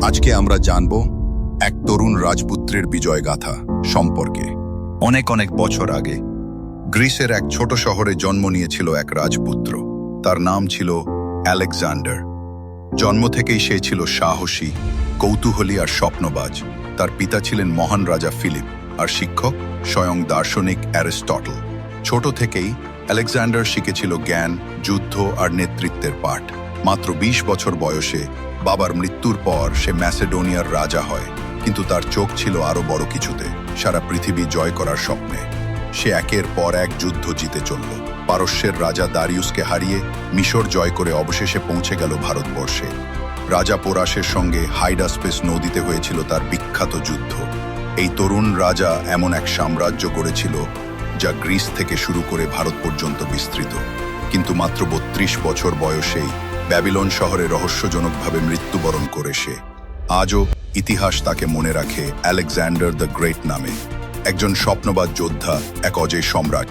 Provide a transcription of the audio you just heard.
আজকে আমরা জানব এক তরুণ রাজপুত্রের বিজয় গাথা সম্পর্কে। অনেক অনেক বছর আগে, গ্রিসের এক ছোট শহরে জন্ম নিয়েছিল এক রাজপুত্র। তার নাম ছিল আলেকজান্ডার। জন্ম থেকেই সে ছিল সাহসী, কৌতূহলী আর স্বপ্নবাজ। তার পিতা ছিলেন মহান রাজা ফিলিপ আর শিক্ষক স্বয়ং দার্শনিক অ্যারিস্টটল। ছোট থেকেই আলেকজান্ডার শিখেছিল জ্ঞান, যুদ্ধ আর নেতৃত্বের পাঠ। মাত্র ২০ বছর বয়সে বাবার মৃত্যুর পর সে ম্যাসেডোনিয়ার রাজা হয়, কিন্তু তার চোখ ছিল আরও বড় কিছুতে, সারা পৃথিবী জয় করার স্বপ্নে। সে একের পর এক যুদ্ধ জিতে চলল। পারস্যের রাজা দারিউসকে হারিয়ে মিশর জয় করে অবশেষে পৌঁছে গেল ভারতবর্ষে। রাজা পোরাসের সঙ্গে হাইডাস্পেস নদীতে হয়েছিল তার বিখ্যাত যুদ্ধ। এই তরুণ রাজা এমন এক সাম্রাজ্য গড়েছিল, যা গ্রিস থেকে শুরু করে ভারত পর্যন্ত বিস্তৃত। কিন্তু মাত্র বত্রিশ বছর বয়সেই ব্যাবিলন শহরে রহস্যজনকভাবে মৃত্যুবরণ করে সে। আজও ইতিহাস তাকে মনে রাখে আলেকজান্ডার দ্য গ্রেট নামে। একজন স্বপ্নবাদ যোদ্ধা, এক অজয় সম্রাট।